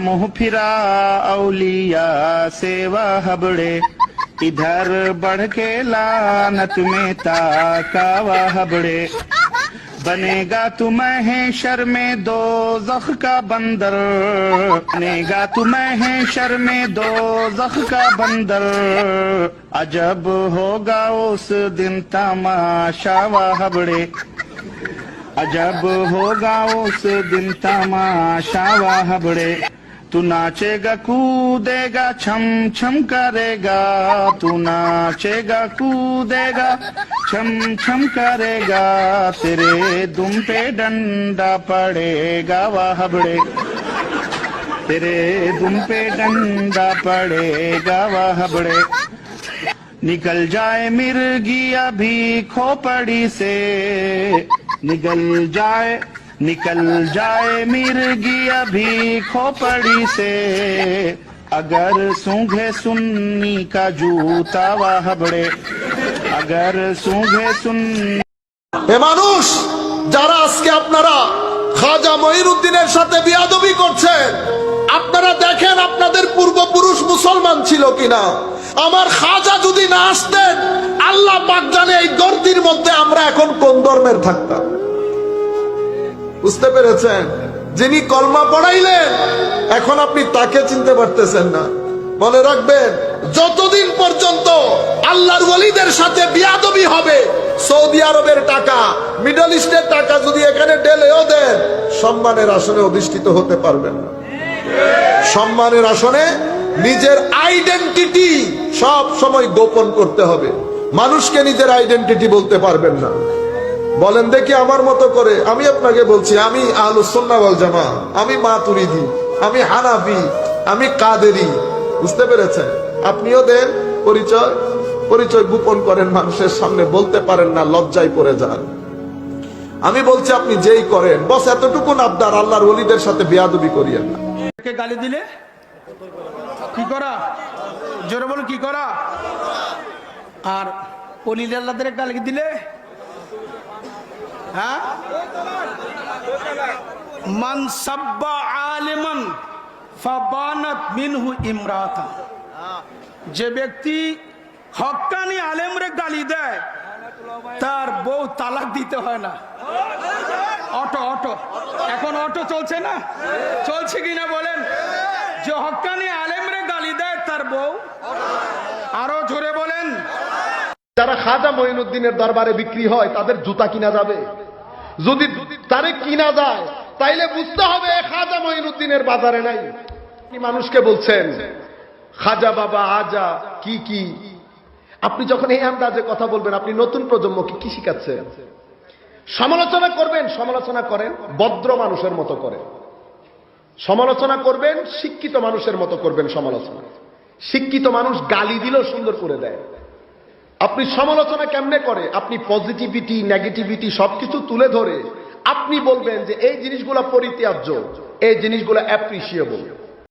मुँह फिरा औलिया सेवा हबड़े। इधर बढ़ के लानत में ताकावा हबड़े। बनेगा तू महेशर में दो जख का बंदर। बनेगा तू महेशर में दो जख का बंदर। अजब होगा उस दिन तमाशा हबड़े। अजब होगा उस दिन तमाशा हबड़े। तू नाचेगा, कूदेगा छम छम करेगा। तू नाचेगा, कूदेगा छम छम करेगा। तेरे दुम पे डंडा पड़ेगा, वाह हबड़े तेरे दुम पे डंडा पड़ेगा, वाह हबड़े निकल जाए मिर्गी अभी खोपड़ी से, निकल जाए निकल जाए मिर्गी अभी खोपड़ी से अगर सूंघे सुन्नी का जूता वाह बड़े अगर सूंघे सुन्नी এ মানুষ যারা আজকে আপনারা খাজা মহিরুদ্দিনের সাথে বিয়াদবি করছেন আপনারা দেখেন আপনাদের পূর্বপুরুষ মুসলমান ছিল কিনা আমার খাজা যদি না আসতেন আল্লাহ পাক জানে এই দর্দির মধ্যে আমরা এখন কোন ধর্মের থাকতাম বুঝতে পেরেছেন? যিনি কলমা পড়াইলেন, এখন আপনি তাকে চিনতে পারতেছেন না। মনে রাখবেন, যতদিন পর্যন্ত আল্লাহর ওলিদের সাথে বিয়াদবি হবে, সৌদি আরবের টাকা, মিডল ইস্টের টাকা যদি এখানে ঢেলেও দেন, সম্মানের আসনে অধিষ্ঠিত হতে পারবেন না। সম্মানের আসনে নিজের আইডেন্টিটি সব সময় গোপন করতে হবে। মানুষকে নিজের আইডেন্টিটি বলতে পারবেন না। বলেন দেখি আমার মতো করে। আমি আপনাকে বলছি, আমি আলুসন্না বল জামা আমি মাতুরিদি, আমি হানাফি, আমি কাদেরি। বুঝতে পেরেছেন? আপনিও দেন, পরিচয়। পরিচয় গোপন করেন, মানুষের সামনে বলতে পারেন না, লজ্জায় পড়ে যান। আমি বলছি, আপনি যেই করেন, বস এতটুকু আবদার, আল্লাহর ওলিদের সাথে বেয়াদবি করিয়েন না। গালি দিলে? কি করা? জোরে বলো কি করা? আর অলিল আল্লাহদের গালি দিলে? হ্যাঁ? মান সাব্বা আলিমান ফাবানাত মিনহু ইমরাতা। যে ব্যক্তি হক্কানি আলেমরে গালি দেয়, তার বউ তালাক দিতে হয় না। Auto auto. এখন অটো চলছে না? চলছে কিনা বলেন? যে হক্কানি আলেমরে গালি দেয়, তার বউ। আরও জোরে বলেন। যারা খাজা মঈনুদ্দিনের দরবারে বিক্রি হয়, তাদের জুতা কিনা যাবে? যদি তারে কিনা যায়, তাইলে বুঝতে হবে খাজা মঈনুদ্দিনের বাজারে নাই। মানুষকে বলছেন, খাজা বাবা, আজা, কি কি? আপনি যখন এই আন্দাজে কথা বলবেন, আপনি নতুন প্রজন্মকে কি শিখাচ্ছেন? সমালোচনা করবেন, সমালোচনা করেন, ভদ্র মানুষের মতো করেন। সমালোচনা করবেন, শিক্ষিত মানুষের মতো করবেন সমালোচনা। শিক্ষিত মানুষ গালি দিলেও সুন্দর করে দেয়। আপনি সমালোচনা কেমনে করে? আপনি পজিটিভিটি নেগেটিভিটি সবকিছু তুলে ধরে আপনি বলবেন যে এই জিনিসগুলো পরিত্যাজ্য, এই জিনিসগুলো অ্যাপ্রিসিয়েবল